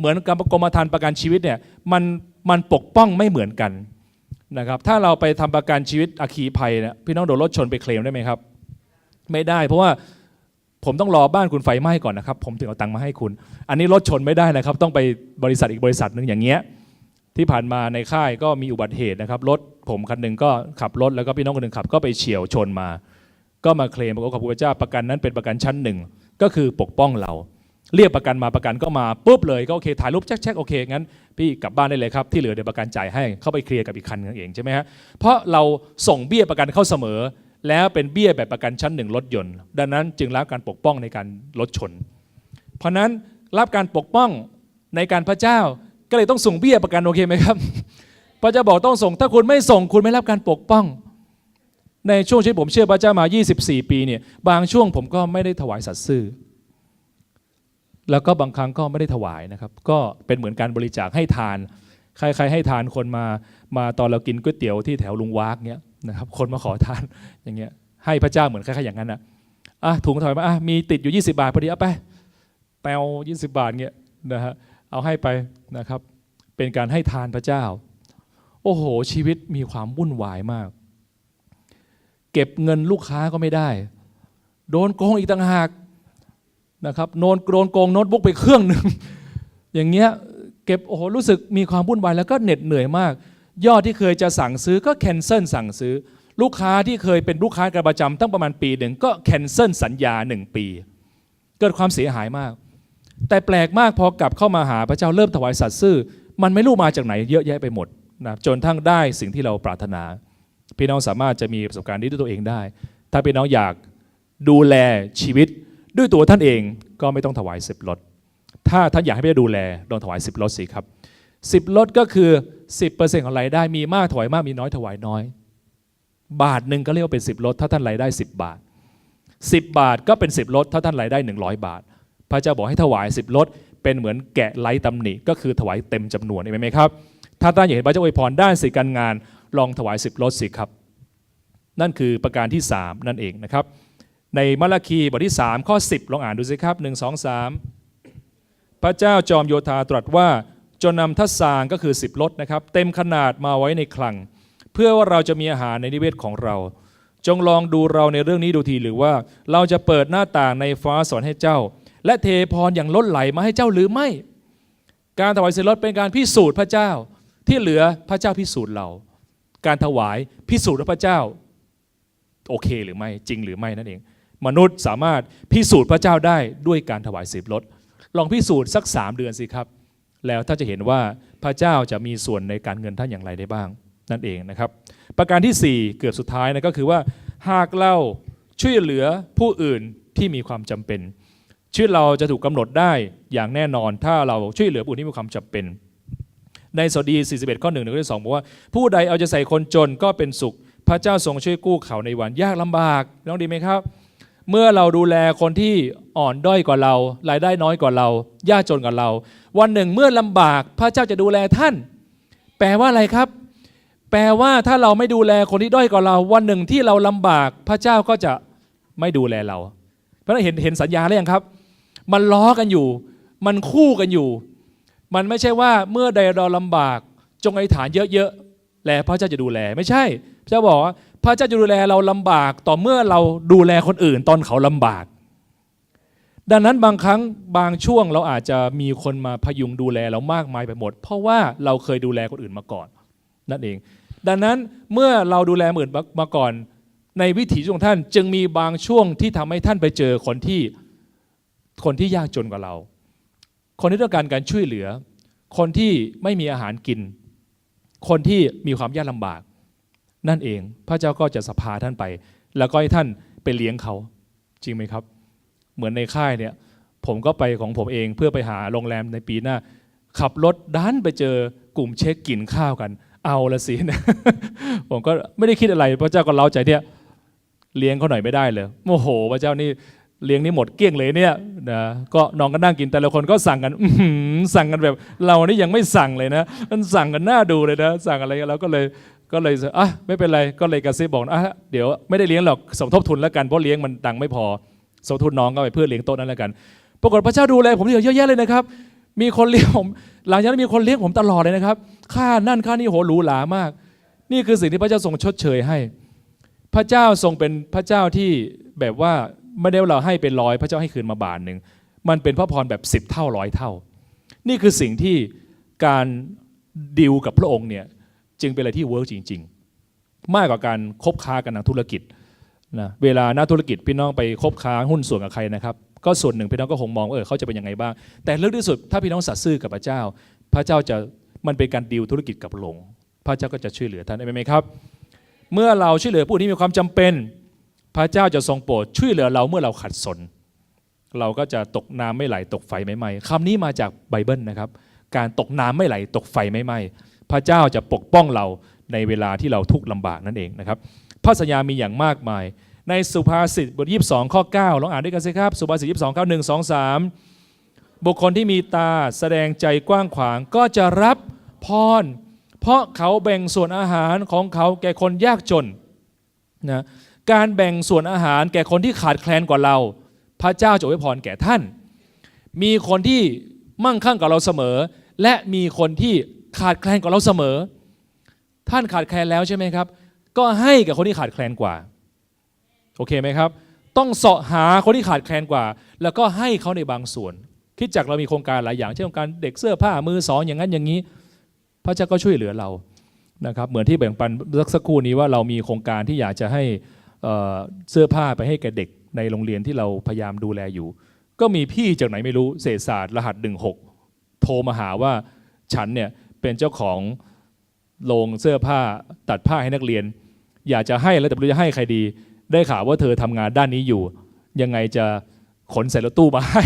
เหมือนกับกรมธรรม์ประกันชีวิตเนี่ยมันมันปกป้องไม่เหมือนกันนะครับถ้าเราไปทำประกันชีวิตอัคคีภัยเนี่ยพี่น้องโดนรถชนไปเคลมได้ไหมครับ ไม่ได้เพราะว่าผมต้องรอบ้านคุณไฟไหม้ก่อนนะครับ ผมถึงเอาตังค์มาให้คุณ อันนี้รถชนไม่ได้นะครับ ต้องไปบริษัทอีกบริษัทหนึ่งอย่างเงี้ยที่ผ่านมาในค่ายก็มีอุบัติเหตุนะครับรถผมคันหนึ่งก็ขับรถแล้วก็พี่น้องคนหนึ่งขับ ก็ไปเฉียวชนมา ก็มาเคลมบอกว่าขอบคุณพระเจ้าประกันนั้นเป็นประกันชั้นหนึ่งก็คือปกป้องเรา เรียกประกันมาประกันก็มาปุ๊บเลยก็โอเคถ่ายรูปแช็คๆโอเคงั้นพี่กลับบ้านได้เลยครับที่เหลือเดี๋ยวประกันจ่ายให้เข้าไปเคลียร์กับอีกคันนึงเองใช่ไหมฮะเพราะเราส่งเบี้ยประกันเข้าเสมอ แล้วเป็นเบี้ยแบบประกันชั้นหนึ่งรถยนต์ ดังนั้นจึงรับการปกป้องในการรถชน เพราะนั้นรับการปกป้องในการพระเจ้าก็เลยต้องส่งเบี้ยประกันโอเคไหมครับพระเจ้าบอกต้องส่งถ้าคุณไม่ส่งคุณไม่รับการปกป้อง ในช่วงชีวิตผมเชื่อพระเจ้ามา 24 ปีเนี่ยบางช่วงผมก็ไม่ได้ถวายสัตย์ซื่อ แล้วก็บางครั้งก็ไม่ได้ถวายนะครับ ก็เป็นเหมือนการบริจาคให้ทาน ใครๆให้ทานคนมา มาตอนเรากินก๋วยเตี๋ยวที่แถวลุงวากเนี้ยนะครับ คนมาขอทานอย่างเงี้ย ให้พระเจ้าเหมือนคล้ายๆอย่างนั้นนะอะถุงถอยมาอะมีติดอยู่ 20 บาทพอดีเอาไปแปล20บาทเงี้ยนะฮะ เอาให้ไปนะครับ เป็นการให้ทานพระเจ้า โอ้โห ชีวิตมีความวุ่นวายมาก เก็บเงินลูกค้าก็ไม่ได้ โดนโกงอีกต่างหาก นะครับโดนโดนโกงโน้ตบุ๊กไปเครื่องหนึ่ง อย่างเงี้ยเก็บโอ้โหรู้สึกมีความวุ่นวายแล้วก็เหน็ดเหนื่อยมาก ยอดที่เคยจะสั่งซื้อก็แคนเซิลสั่งซื้อ ลูกค้าที่เคยเป็นลูกค้ากันประจำตั้งประมาณปีหนึ่งก็แคนเซิลสัญญาหนึ่งปี เกิดความเสียหายมาก แต่แปลกมากพอกลับเข้ามาหาพระเจ้าเริ่มถวายสัตย์ซื่อ มันไม่รู้มาจากไหนเยอะแยะไปหมดนะจนทั้งได้สิ่งที่เราปรารถนา พี่น้องสามารถจะมีประสบการณ์นี้ด้วยตัวเองได้ ถ้าพี่น้องอยากดูแลชีวิต ด้วยตัวท่านเองก็ไม่ต้องถวายสิบลด ถ้าท่านอยากให้พี่ดูแลลองถวายสิบลดสิครับสิบลดก็คือ 10%ของรายได้มีมากถวายมากมีน้อยถวายน้อย บาทหนึ่งก็เรียกว่าเป็นสิบลดถ้าท่านรายได้ 10 บาท 10 บาทก็เป็น 10ลดถ้าท่านรายได้ 100 บาท พระเจ้าบอกให้ถวาย 10ลดเป็นเหมือนแกะไร้ตำหนิก็คือถวายเต็มจำนวนเห็นไหมครับ ถ้าท่านอยากเห็นพระเจ้าอวยพรด้านสิการงาน ลองถวาย 10ลดสิครับ นั่นคือประการที่ 3 นั่นเองนะครับ ในมาราคีบทที่ 3 ข้อ 10 ลองอ่านดูสิครับ 1 2 3 พระเจ้าจอมโยธาตรัสว่าจนนำทัศสางก็คือ 10ลดนะครับ เต็มขนาดมาไว้ในคลัง เพื่อว่าเราจะมีอาหารในนิเวศของเรา จงลองดูเราในเรื่องนี้ดูทีหรือว่าเราจะเปิดหน้าต่างในฟ้าสอนให้เจ้า และเทพรอย่างล้นไหลมาให้เจ้าหรือไม่ การถวายสิลดเป็นการพิสูจน์พระเจ้า ที่เหลือพระเจ้าพิสูจน์เรา การถวายพิสูจน์ว่าพระเจ้า โอเคหรือไม่จริงหรือไม่นั่นเอง มนุษย์สามารถพิสูจน์พระเจ้าได้ด้วยการถวายสิบลดลองพิสูจน์สักสามเดือนสิครับ แล้วท่าจะเห็นว่าพระเจ้าจะมีส่วนในการเงินท่านอย่างไรได้บ้าง นั่นเองนะครับ ประการที่ 4 เกือบสุดท้ายนะก็คือว่าหากเราช่วยเหลือผู้อื่นที่มีความจำเป็นชีวิตเราจะถูกกำหนดได้อย่างแน่นอน ถ้าเราช่วยเหลือผู้ที่มีความจำเป็น ในสดี 41 ข้อ1นึ่งข้อที่สองบอกว่า ผู้ใดเอาใจใส่คนจนก็เป็นสุข พระเจ้าทรงช่วยกู้เขาในวันยากลำบากน้องดีไหมครับ เมื่อเราดูแลคนที่อ่อนด้อยกว่าเรา รายได้น้อยกว่าเรา ยากจนกว่าเรา วันหนึ่งเมื่อลำบากพระเจ้าจะดูแลท่าน แปลว่าอะไรครับ แปลว่าถ้าเราไม่ดูแลคนที่ด้อยกว่าเรา วันหนึ่งที่เราลำบากพระเจ้าก็จะไม่ดูแลเรา เพราะนั้นเห็นเห็นสัญญาแล้วยังครับ มันล้อกันอยู่ มันคู่กันอยู่ มันไม่ใช่ว่าเมื่อใดเราลำบาก จงอธิษฐานเยอะๆ แล้วพระเจ้าจะดูแลไม่ใช่ พระเจ้าบอกว่า พระเจ้าจะดูแลเราลำบากต่อเมื่อเราดูแลคนอื่นตอนเขาลำบาก ดังนั้นบางครั้งบางช่วงเราอาจจะมีคนมาพยุงดูแลเรามากมายไปหมด เพราะว่าเราเคยดูแลคนอื่นมาก่อน นั่นเอง ดังนั้นเมื่อเราดูแลคนอื่นมาก่อน ในวิถีของท่านจึงมีบางช่วงที่ทำให้ท่านไปเจอคนที่คนที่ยากจนกว่าเรา คนที่ต้องการการช่วยเหลือ คนที่ไม่มีอาหารกิน คนที่มีความยากลำบาก นั่นเอง พระเจ้าก็จะสพาท่านไป แล้วก็ให้ท่านไปเลี้ยงเขา จริงไหมครับ เหมือนในค่ายเนี่ยผมก็ไปของผมเองเพื่อไปหาโรงแรมในปีหน้า ขับรถดันไปเจอกลุ่มเช็คกินข้าวกัน เอาละสินะผมก็ไม่ได้คิดอะไร พระเจ้าก็เล้าใจเนี่ยเลี้ยงเขาหน่อยไม่ได้เลยโมโห พระเจ้านี่เลี้ยงนี่หมดเกลี้ยงเลยเนี่ยนะก็น้องก็นั่งกินแต่ละคนก็สั่งกันสั่งกันแบบ เรานี่ยังไม่สั่งเลยนะ มันสั่งกันหน้าดูเลยนะ สั่งอะไรกันเราก็เลย ก็เลยอะไม่เป็นไรก็เลยกระซิบบอกอะเดี๋ยวไม่ได้เลี้ยงหรอกสมทบทุนแล้วกันเพราะเลี้ยงมันตังไม่พอสมทุนน้องก็ไปเพื่อเลี้ยงโต๊ะนั้นแล้วกัน ปรากฏพระเจ้าดูแลผมเยอะแยะเลยนะครับ มีคนเลี้ยงผม หลังจากนั้นมีคนเลี้ยงผมตลอดเลยนะครับ ค่านั่นค่านี่โหหรูหรามาก นี่คือสิ่งที่พระเจ้าทรงชดเชยให้ พระเจ้าทรงเป็นพระเจ้าที่แบบว่าไม่ได้เราให้เป็นร้อยพระเจ้าให้คืนมาบาทหนึ่ง มันเป็นพระพรแบบสิบเท่าร้อยเท่า นี่คือสิ่งที่การดิวกับพระองค์เนี่ย จึงเป็นอะไรที่เวิร์กจริง ๆ มากกว่าการคบค้ากันทางธุรกิจนะเวลาหนักธุรกิจพี่น้องไปคบค้าหุ้นส่วนกับใครนะครับ ก็ส่วนหนึ่งพี่น้องก็คงมองว่าเออเขาจะเป็นยังไงบ้าง แต่เรื่องที่สุดถ้าพี่น้องสัตย์ซื่อกับพระเจ้า พระเจ้าจะมันเป็นการดิวธุรกิจกับพระองพระเจ้าก็จะช่วยเหลือท่านได้ไหมครับ เมื่อเราช่วยเหลือผู้ที่มีความจำเป็น พระเจ้าจะทรงโปรดช่วยเหลือเราเมื่อเราขัดสน เราก็จะตกน้ำไม่ไหลตกไฟไม่ไหม้คำนี้มาจากไบเบิลนะครับ การตกน้ำไม่ไหลตกไฟไม่ไหม้ พระเจ้าจะปกป้องเราในเวลาที่เราทุกข์ลำบากนั่นเองนะครับพระสัญญามีอย่างมากมาย ในสุภาษิตบทยี่สองข้อ9ลองอ่านด้วยกันสิครับ สุภาษิตยี่สองข้อหนึ่งสองสามบุคคลที่มีตาแสดงใจกว้างขวางก็จะรับพร เพราะเขาแบ่งส่วนอาหารของเขาแก่คนยากจนนะการแบ่งส่วนอาหารแก่คนที่ขาดแคลนกว่าเรา พระเจ้าจะอวยพรแก่ท่าน มีคนที่มั่งคั่งกับเราเสมอ และมีคนที่ ขาดแคลนกว่าเราเสมอ ท่านขาดแคลนแล้วใช่ไหมครับ ก็ให้กับคนที่ขาดแคลนกว่า โอเคไหมครับ ต้องเสาะหาคนที่ขาดแคลนกว่า แล้วก็ให้เขาในบางส่วน คิดจากเรามีโครงการหลายอย่างเช่นโครงการเด็กเสื้อผ้ามือสองอย่างนั้นอย่างนี้ พระเจ้าก็ช่วยเหลือเรานะครับเหมือนที่แบ่งปันสักครู่นี้ว่าเรามีโครงการที่อยากจะให้เสื้อผ้าไปให้แก่เด็กในโรงเรียนที่เราพยายามดูแลอยู่ ก็มีพี่จากไหนไม่รู้เศรษฐศาสตร์รหัส 16 โทรมาหาว่าฉันเนี่ย เป็นเจ้าของโรงเสื้อผ้าตัดผ้าให้นักเรียน อยากจะให้แล้วแต่ไม่รู้จะให้ใครดี ได้ข่าวว่าเธอทำงานด้านนี้อยู่ ยังไงจะขนใส่รถตู้มาให้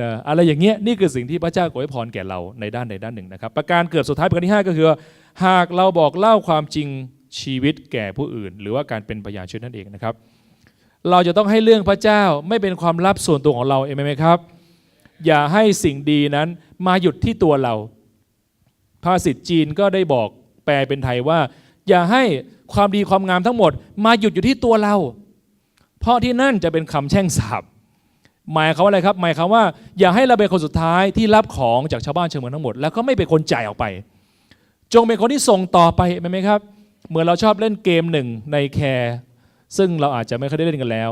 นะอะไรอย่างเงี้ยนี่คือสิ่งที่พระเจ้าโปรยพรแก่เราในด้านใดด้านหนึ่งนะครับ ประการเกือบสุดท้ายประการที่ 5 ก็คือ หากเราบอกเล่าความจริงชีวิตแก่ผู้อื่น หรือว่าการเป็นพยานชีวิตนั่นเองนะครับ เราจะต้องให้เรื่องพระเจ้าไม่เป็นความลับส่วนตัวของเราเองไหมครับ อย่าให้สิ่งดีนั้นมาหยุดที่ตัวเรา ภาษิตจีนก็ได้บอกแปลเป็นไทยว่า อย่าให้ความดีความงามทั้งหมด มาหยุดอยู่ที่ตัวเรา เพราะที่นั่นจะเป็นคำแช่งสาบหมายเขาว่าอะไรครับ หมายเขาว่า อย่าให้เราเป็นคนสุดท้ายที่รับของจากชาวบ้านชาวเมืองทั้งหมด แล้วก็ไม่เป็นคนจ่ายออกไป จงเป็นคนที่ส่งต่อไปไหมครับเหมือนเราชอบเล่นเกมหนึ่งในแคร์ซึ่งเราอาจจะไม่เคยได้เล่นกันแล้ว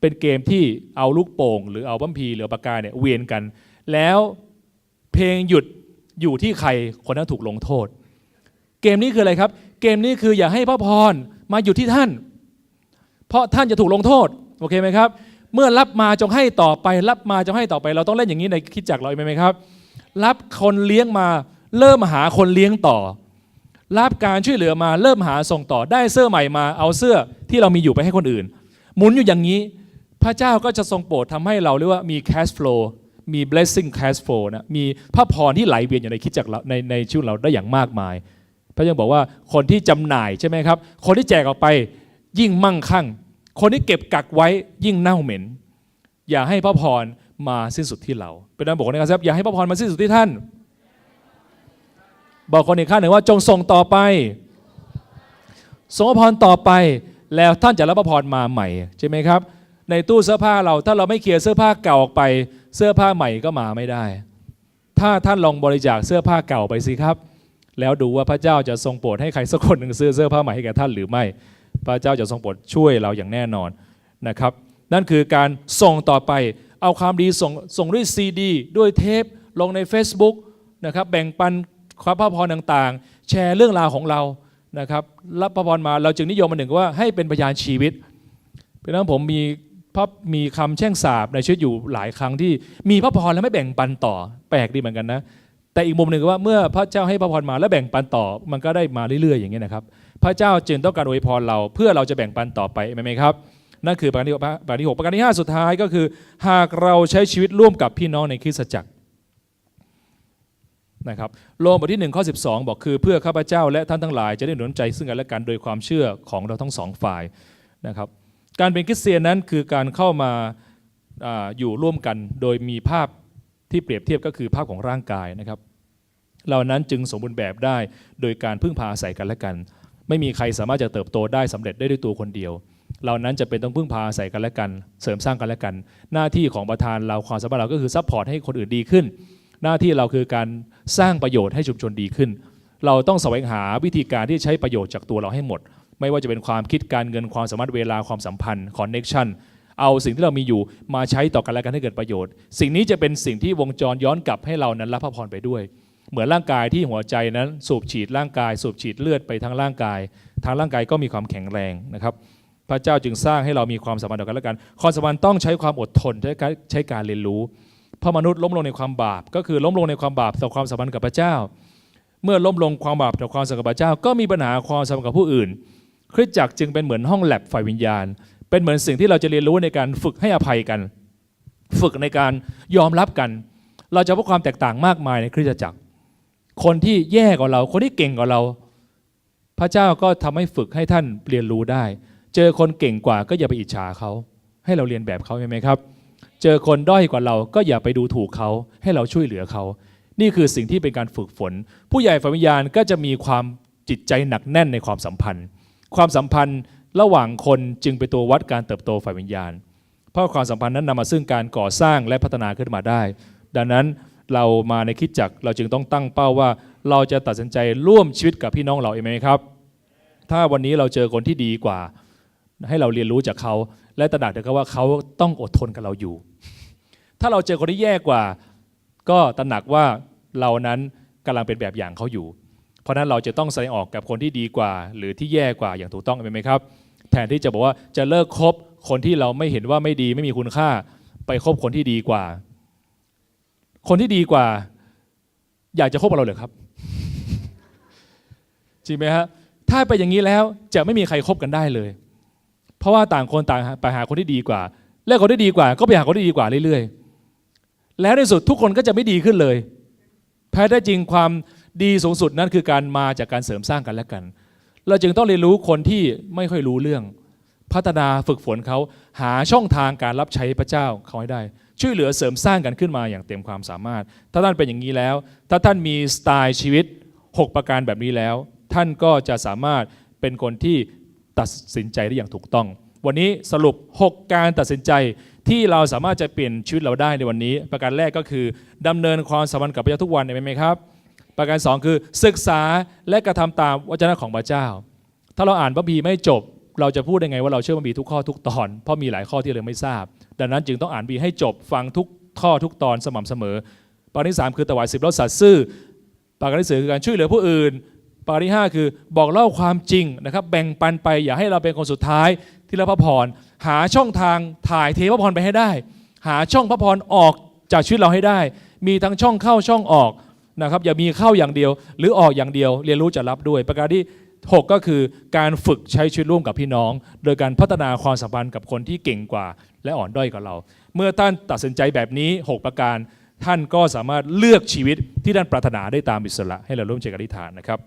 เป็นเกมที่เอาลูกโป่ง หรือเอาบัมพีหรือปากกาเนี่ยเวียนกัน แล้วเพลงหยุด อยู่ที่ใครคนนั้นถูกลงโทษ เกมนี้คืออะไรครับ เกมนี้คืออย่าให้พระพรมาอยู่ที่ท่าน เพราะท่านจะถูกลงโทษโอเคไหมครับ เมื่อรับมาจงให้ต่อไป รับมาจงให้ต่อไป เราต้องเล่นอย่างนี้ในคิดจักเราไหมครับ รับคนเลี้ยงมาเริ่มหาคนเลี้ยงต่อ รับการช่วยเหลือมาเริ่มหาส่งต่อได้เสื้อใหม่มาเอาเสื้อที่เรามีอยู่ไปให้คนอื่น หมุนอยู่อย่างนี้ พระเจ้าก็จะทรงโปรดทำให้เราเรียกว่ามี cash flow มี blessing cash flow นะมีพระพรที่ไหลเวียนอยู่ในคิดจักเราในในชีวิตเราได้อย่างมากมาย พระเจ้าบอกว่าคนที่จำหน่ายใช่ไหมครับ คนที่แจกออกไปยิ่งมั่งคั่ง คนที่เก็บกักไว้ยิ่งเน่าเหม็น อย่าให้พระพรมาสิ้นสุดที่เราเป็นนั้นบอกนะครับอย่าให้พระพรมาสิ้นสุดที่ท่าน บอกคนอีกข้างหนึ่งว่าจงส่งต่อไปส่งพระพรต่อไปแล้วท่านจะรับพระพรมาใหม่ใช่ไหมครับ ในตู้เสื้อผ้าเราถ้าเราไม่เคลียร์เสื้อผ้าเก่าออกไป เสื้อผ้าใหม่ก็มาไม่ได้ ถ้าท่านลองบริจาคเสื้อผ้าเก่าไปสิครับ แล้วดูว่าพระเจ้าจะทรงโปรดให้ใครสักคนหนึ่งซื้อเสื้อผ้าใหม่ให้แก่ท่านหรือไม่ พระเจ้าจะทรงโปรดช่วยเราอย่างแน่นอนนะครับ นั่นคือการส่งต่อไปเอาความดีส่งส่งด้วยซีดีด้วยเทป ลงใน Facebook นะครับแบ่งปันความพระพรต่างๆ แชร์เรื่องราวของเรานะครับรับพระพรมาเราจึงนิยมมาหนึ่งว่าให้เป็นพยานชีวิตเพราะฉะนั้นผมมี พระมีคำแช่งสาบในชีวิตอยู่หลายครั้งที่มีพระพรแล้วไม่แบ่งปันต่อ แปลกดีเหมือนกันนะ แต่อีกมุมหนึ่งก็ว่าเมื่อพระเจ้าให้พระพรมาแล้วแบ่งปันต่อ มันก็ได้มาเรื่อยๆ อย่างนี้นะครับ พระเจ้าจึงต้องการอวยพรเราเพื่อเราจะแบ่งปันต่อไปไหมครับนั่นคือประการที่หกประการที่หกประการที่ห้าสุดท้ายก็คือ หากเราใช้ชีวิตร่วมกับพี่น้องในคริสตจักรนะครับโรมบทที่1ข้อ12 บอกคือเพื่อข้าพเจ้าและท่านทั้งหลายจะได้หนุนใจซึ่งกันและกันโดยความเชื่อของเราทั้งสองฝ่ายนะครับ การเป็นคริสเตียนนั้นคือการเข้ามาอาอยู่ร่วมกันโดยมีภาพที่เปรียบเทียบก็คือภาพของร่างกายนะครับ เหล่านั้นจึงสมบูรณ์แบบได้โดยการพึ่งพาอาศัยกันและกัน ไม่มีใครสามารถจะเติบโตได้สำเร็จได้ด้วยตัวคนเดียว เหล่านั้นจะเป็นต้องพึ่งพาอาศัยกันและกัน เสริมสร้างกันและกัน หน้าที่ของประธานเราความสามารถเราก็คือซัพพอร์ตให้คนอื่นดีขึ้น หน้าที่เราคือการสร้างประโยชน์ให้ชุมชนดีขึ้น เราต้องแสวงหาวิธีการที่ใช้ประโยชน์จากตัวเราให้หมด ไม่ว่าจะเป็นความคิดการเงินความสามารถเวลาความสัมพันธ์คอนเน็ชันเอาสิ่งที่เรามีอยู่มาใช้ต่อกันและกันให้เกิดประโยชน์ สิ่งนี้จะเป็นสิ่งที่วงจรย้อนกลับให้เรานั้นรับพระพรไปด้วย เหมือนร่างกายที่หัวใจนั้นสูบฉีดร่างกาย สูบฉีดเลือดไปทั้งร่างกาย ทางร่างกายก็มีความแข็งแรงนะครับ พระเจ้าจึงสร้างให้เรามีความสัมพันธ์ต่อกันและกันความสัมพันธ์ต้องใช้ความอดทนใช้การเรียนรู้พระมนุษย์ล้มลงในความบาป ก็คือล้มลงในความบาปต่อความสัมพันธ์กับพระเจ้า เมื่อล้มลงความบาปต่อความสัมพันธ์กับพระเจ้า ก็มีปัญหาความสัมพันธ์กับผู้อื่น คริสตจักรจึงเป็นเหมือนห้องแลบฝ่ายวิญญาณ เป็นเหมือนสิ่งที่เราจะเรียนรู้ในการฝึกให้อภัยกัน ฝึกในการยอมรับกัน เราจะพบความแตกต่างมากมายในคริสตจักร คนที่แย่กว่าเรา คนที่เก่งกว่าเรา พระเจ้าก็ทำให้ฝึกให้ท่านเรียนรู้ได้ เจอคนเก่งกว่าก็อย่าไปอิจฉาเขา ให้เราเรียนแบบเขาใช่ไหมครับ เจอคนด้อยกว่าเราก็อย่าไปดูถูกเขาให้เราช่วยเหลือเขา นี่คือสิ่งที่เป็นการฝึกฝน ผู้ใหญ่ฝ่ายวิญญาณก็จะมีความจิตใจหนักแน่นในความสัมพันธ์ ความสัมพันธ์ระหว่างคนจึงเป็นตัววัดการเติบโตฝ่ายวิญญาณ เพราะความสัมพันธ์นั้นนำมาซึ่งการก่อสร้างและพัฒนาขึ้นมาได้ ดังนั้นเรามาในคิดจักเราจึงต้องตั้งเป้าว่า เราจะตัดสินใจร่วมชีวิตกับพี่น้องเราเองไหมครับ ถ้าวันนี้เราเจอคนที่ดีกว่า ให้เราเรียนรู้จากเขา และตระหนักถึงว่าเขาต้องอดทนกับเราอยู่ ถ้าเราเจอคนที่แย่กว่า ก็ตระหนักว่าเรานั้นกำลังเป็นแบบอย่างเขาอยู่ ราะนั้นเราจะต้องแสดงออกกับคนที่ดีกว่า หรือที่แย่กว่าอย่างถูกต้องเป็นไหมครับ แทนที่จะบอกว่าจะเลิกคบคนที่เราไม่เห็นว่าไม่ดีไม่มีคุณค่า ไปคบคนที่ดีกว่า คนที่ดีกว่า อยากจะคบเราเหรอครับจริงไหมฮะถ้าไปอย่างนี้แล้วจะไม่มีใครคบกันได้เลย เพราะว่าต่างคนต่างไปหาคนที่ดีกว่า และคนที่ดีกว่า ก็ไปหาคนที่ดีกว่าเรื่อยๆ แล้วในสุดทุกคนก็จะไม่ดีขึ้นเลยแท้ได้จริงความ ดีสูงสุดนั้นคือการมาจากการเสริมสร้างกันและกัน เราจึงต้องเรียนรู้คนที่ไม่ค่อยรู้เรื่อง พัฒนาฝึกฝนเขาหาช่องทางการรับใช้พระเจ้าเขาให้ได้ ช่วยเหลือเสริมสร้างกันขึ้นมาอย่างเต็มความสามารถ ถ้าท่านเป็นอย่างนี้แล้ว ถ้าท่านมีสไตล์ชีวิต 6 ประการแบบนี้แล้ว ท่านก็จะสามารถเป็นคนที่ตัดสินใจได้อย่างถูกต้อง วันนี้สรุป 6 การตัดสินใจที่เราสามารถจะเปลี่ยนชีวิตเราได้ในวันนี้ ประการแรกก็คือดำเนินความสัมพันธ์กับพระเจ้าทุกวันเห็นไหมครับ ประการสองคือศึกษาและกระทำตามวจนะของพระเจ้า ถ้าเราอ่านพระบีไม่จบ เราจะพูดได้ไงว่าเราเชื่อพระบีทุกข้อทุกตอน เพราะมีหลายข้อที่เราไม่ทราบ ดังนั้นจึงต้องอ่านบีให้จบฟังทุกข้อทุกตอนสม่ำเสมอ ประการที่สามคือถวายสิบแล้วสัตย์ซื่อ ประการที่สี่คือการช่วยเหลือผู้อื่น ประการที่ห้าคือบอกเล่าความจริงนะครับแบ่งปันไปอย่าให้เราเป็นคนสุดท้ายที่รับพระพรหาช่องทางถ่ายเทพระพรไปให้ได้ หาช่องพระพรออกจากชีวิตเราให้ได้ มีทั้งช่องเข้าช่องออก นะครับอย่ามีเข้าอย่างเดียว หรือออกอย่างเดียว เรียนรู้จะรับด้วย ประการที่ 6 ก็คือการฝึกใช้ชีวิตร่วมกับพี่น้อง โดยการพัฒนาความสัมพันธ์กับคนที่เก่งกว่า และอ่อนด้อยกว่าเรา เมื่อท่านตัดสินใจแบบนี้ 6 ประการ ท่านก็สามารถเลือกชีวิตที่ท่านปรารถนาได้ตามอิสระให้เราร่วมใจกันอธิษฐานนะครับ